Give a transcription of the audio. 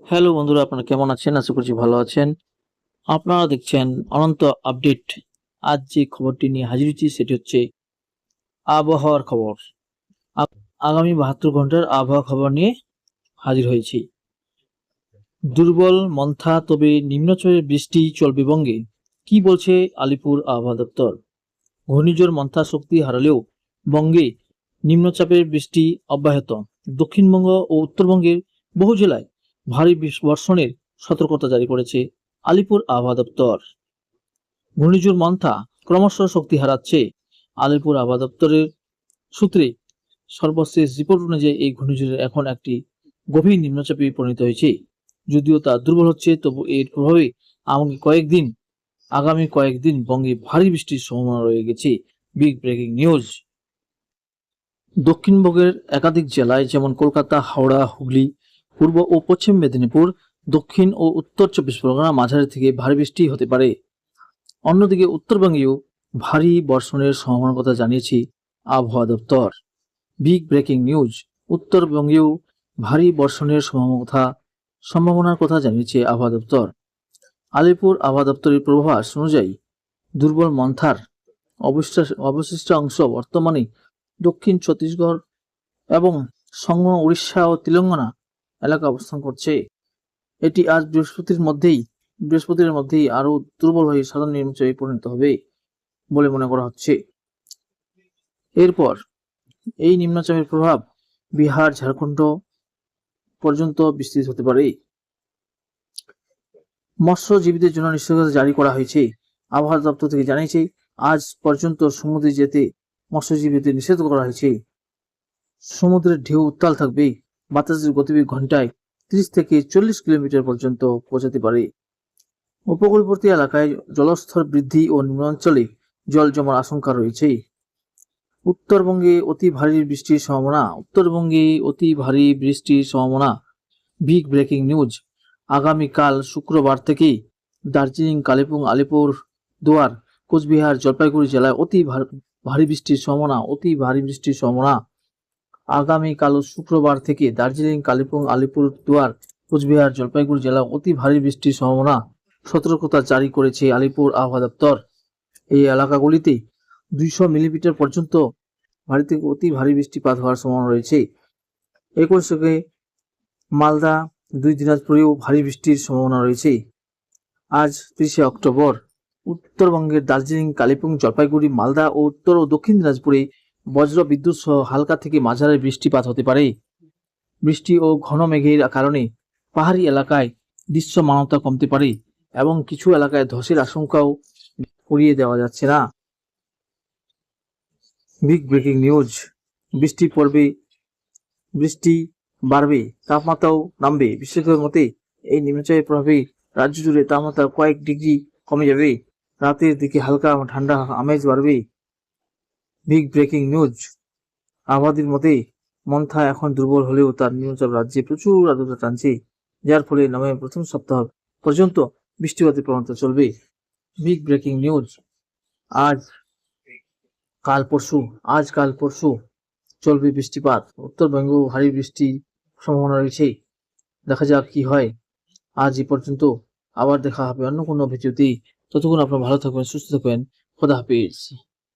Hello বন্ধুরা, আপনারা কেমন আছেন? আশা করছি ভালো আছেন। আপনারা দেখছেন অনন্ত আপডেট। আজ যে খবরটি নিয়ে হাজির হয়েছি, সেটি হচ্ছে আবহাওয়ার খবর। আগামী বাহাত্তর ঘণ্টার আবহাওয়া খবর নিয়ে হাজির হয়েছি। দুর্বল মন্থা, তবে নিম্নচাপের বৃষ্টি চলবে বঙ্গে। কি বলছে আলিপুর আবহাওয়া দপ্তর? ঘূর্ণিঝড় মন্থা শক্তি হারালেও বঙ্গে নিম্নচাপের বৃষ্টি অব্যাহত। দক্ষিণবঙ্গ ও উত্তরবঙ্গের বহু জেলায় ভারী বর্ষণের সতর্কতা জারি করেছে আলিপুর আবহাওয়া দপ্তর। ঘূর্ণিঝড় মন্থা ক্রমশ শক্তি হারাচ্ছে আলিপুর আবহাওয়া দপ্তরের সূত্রে। সর্বশেষ রিপোর্ট অনুযায়ী এই ঘূর্ণিঝড়ের এখন একটি গভীর নিম্নচাপে পরিণত হয়েছে। যদিও তা দুর্বল হচ্ছে, তবু এর প্রভাবে আগামী কয়েকদিন আগামী কয়েকদিন বঙ্গে ভারী বৃষ্টির সম্ভাবনা রয়ে গেছে। Big breaking news. দক্ষিণবঙ্গের একাধিক জেলায় যেমন কলকাতা, হাওড়া, হুগলি পূর্ব ও পশ্চিম মেদিনীপুর, দক্ষিণ ও উত্তর চব্বিশ পরগনা মাঝারি থেকে ভারী বৃষ্টি হতে পারে। অন্যদিকে উত্তরবঙ্গেও ভারী বর্ষণের সম্ভাবনার কথা জানিয়েছে আবহাওয়া দপ্তর। বিগ ব্রেকিং নিউজ উত্তরবঙ্গেও ভারী বর্ষণের সম্ভাবনা, সম্ভাবনার কথা জানিয়েছে আবহাওয়া দপ্তর। আলিপুর আবহাওয়া দপ্তরের পূর্বাভাস অনুযায়ী দুর্বল মন্থার অবশিষ্ট অবশিষ্ট অংশ বর্তমানে দক্ষিণ ছত্তিশগড় এবং সংলগ্ন উড়িষ্যা ও তেলেঙ্গানা এলাকা অবস্থান করছে। এটি আজ বৃহস্পতির মধ্যেই বৃহস্পতির মধ্যেই আরও দুর্বল হয়ে সাধারণ নিম্নচাপে পরিণত হবে বলে মনে করা হচ্ছে। এরপর, এই নিম্নচাপের প্রভাব বিহার, ঝাড়খণ্ড পর্যন্ত বিস্তৃত হতে পারে। মৎস্যজীবীদের জন্য নিষেধাজ্ঞা জারি করা হয়েছে। আবহাওয়া দপ্তর থেকে জানিয়েছে, আজ পর্যন্ত সমুদ্রে যেতে মৎস্যজীবীদের নিষেধ করা হয়েছে। সমুদ্রের ঢেউ উত্তাল থাকবে। বাতাসের গতিবেগ ঘন্টায় ত্রিশ থেকে চল্লিশ কিলোমিটার পর্যন্ত পৌঁছাতে পারে। উপকূলবর্তী এলাকায় জলস্তর বৃদ্ধি ও নিম্নাঞ্চলে জল জমার আশঙ্কা রয়েছে। উত্তরবঙ্গে অতি ভারী বৃষ্টির সম্ভাবনা, উত্তরবঙ্গে অতি ভারী বৃষ্টির সম্ভাবনা। বিগ ব্রেকিং নিউজ আগামীকাল শুক্রবার থেকে দার্জিলিং, কালিম্পং, আলিপুর, দুয়ার, কোচবিহার, জলপাইগুড়ি জেলায় অতি ভারী বৃষ্টির সম্ভাবনা, অতি ভারী বৃষ্টির সম্ভাবনা। আগামীকাল শুক্রবার থেকে দার্জিলিং, কালিম্পং আলিপুর দুয়ার কোচবিহার, জলপাইগুড়ি জেলা অতি ভারী বৃষ্টির সম্ভাবনা সতর্কতা জারি করেছে আলিপুর আবহাওয়া দপ্তর। এই এলাকাগুলিতে দুইশো মিলিমিটার পর্যন্ত ভারী থেকে অতি ভারী বৃষ্টিপাত হওয়ার সম্ভাবনা রয়েছে। একই সঙ্গে মালদা, দুই দিনাজপুরেও ভারী বৃষ্টির সম্ভাবনা রয়েছে। আজ তিরিশে অক্টোবর, উত্তরবঙ্গের দার্জিলিং, কালিম্পং, জলপাইগুড়ি, মালদা ও উত্তর ও দক্ষিণ দিনাজপুরে বজ্র বিদ্যুৎ সহ হালকা থেকে মাঝারি বৃষ্টিপাত হতে পারে। বৃষ্টি ও ঘন মেঘের কারণে পাহাড়ি এলাকায় দৃশ্যমানতা কমতে পারে এবং কিছু এলাকায় ধসের আশঙ্কাও উড়িয়ে দেওয়া যাচ্ছে না। বিগ ব্রেকিং নিউজ বৃষ্টি পড়বে বৃষ্টি বাড়বে, তাপমাত্রাও নামবে। বিশেষজ্ঞের মতে, এই নিম্নচাপের প্রভাবে রাজ্য জুড়ে তাপমাত্রা কয়েক ডিগ্রি কমে যাবে। রাতের দিকে হালকা ঠান্ডা আমেজ বাড়বে। বিগ ব্রেকিং নিউজ আবহাওয়াদের মতে মন্থা এখন দুর্বল হলেও তার নিম্নচাপ রাজ্যে প্রচুর আর্দ্রতা টানছে, যার ফলে নভেম্বর প্রথম সপ্তাহ পর্যন্ত বৃষ্টিপাতের প্রবণতা চলবে। বিগ ব্রেকিং নিউজ আজ, কাল পরশু, আজ কাল পরশু চলবে বৃষ্টিপাত। উত্তরবঙ্গ ভারী বৃষ্টির সম্ভাবনা রয়েছে। দেখা যাক কি হয়। আজ এ পর্যন্ত আবার দেখা হবে অন্য কোনো ভিডিওতে। ততক্ষণ আপনারা ভালো থাকবেন, সুস্থ থাকবেন। খোদা হাফিজ।